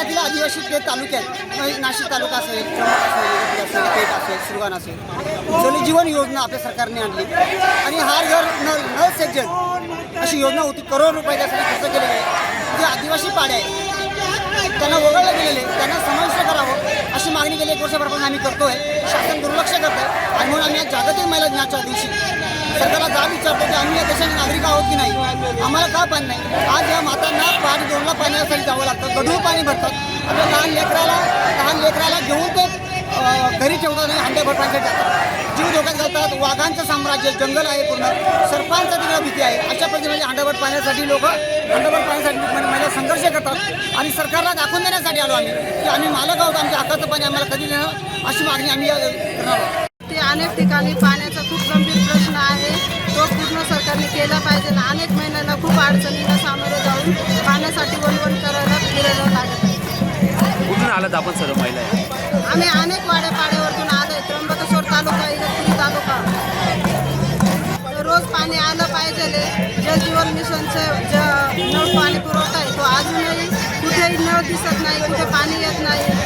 जिल्ह्यातील आदिवासी ते तालुक्यात म्हणजे नाशिक तालुका असेल असेल पेठ असेल सुरगाण असेल जल जीवन योजना आपल्या सरकारने आणली. आणि हार घर न न से अशी योजना होती करोड रुपये त्यासाठी खर्च केलेले आहे जे आदिवासी पाडे आहेत त्यांना वगळलं गेलेले त्यांना समाविष्ट करावं अशी मागणी गेली एक वर्षापासून आम्ही करतोय. शासन दुर्लक्ष करतोय. आहे आणि म्हणून आम्ही आज जागतिक महिला दिनाच्या दिवशी सरकारला जाब विचारतो की आम्ही या देशाचे नागरिक आहोत की नाही? आम्हाला का पण नाही? आज या मातांना पाठ दोनला पाण्यासाठी जावं लागतं. गढूळ पाणी भरतात. आपल्या लहान लेकराला लहान लेकराला घेऊन ते घरी ठेवतात आणि हंड्या भरपांसाठी जीव धोक्यात घालतात. वाघांचं साम्राज्य जंगल आहे पूर्ण. सर्पांचा तिकडे भीती आहे. अशा पद्धतीने म्हणजे हंडाभर पाण्यासाठी लोक हंडाभर पाण्यासाठी म्हणजे महिला संघर्ष करतात. आणि सरकारला दाखवून देण्यासाठी आलो आम्ही की आम्ही मालक आहोत. आमच्या हक्काचं पाणी आम्हाला कधी देणं अशी मागणी आम्ही करणार आहोत. ते अनेक ठिकाणी पाण्याचा खूप गंभीर प्रश्न आहे. तो पूर्ण सरकारने केला पाहिजे. अनेक महिन्याला खूप अडचणींना सामोरं जाऊन पाण्यासाठी आलात आपण सर्व महिला आहे? आम्ही अनेक वाड्यापाड्यावरतून आलोय. त्र्यंबकेश्वर तालुका इगतपुरी तालुका. रोज पाणी आलं पाहिजे जलजीवन मिशनचं ज नळ पाणी पुरवठा आहे तो अजूनही कुठेही नळ दिसत नाही कुठे पाणी येत नाही.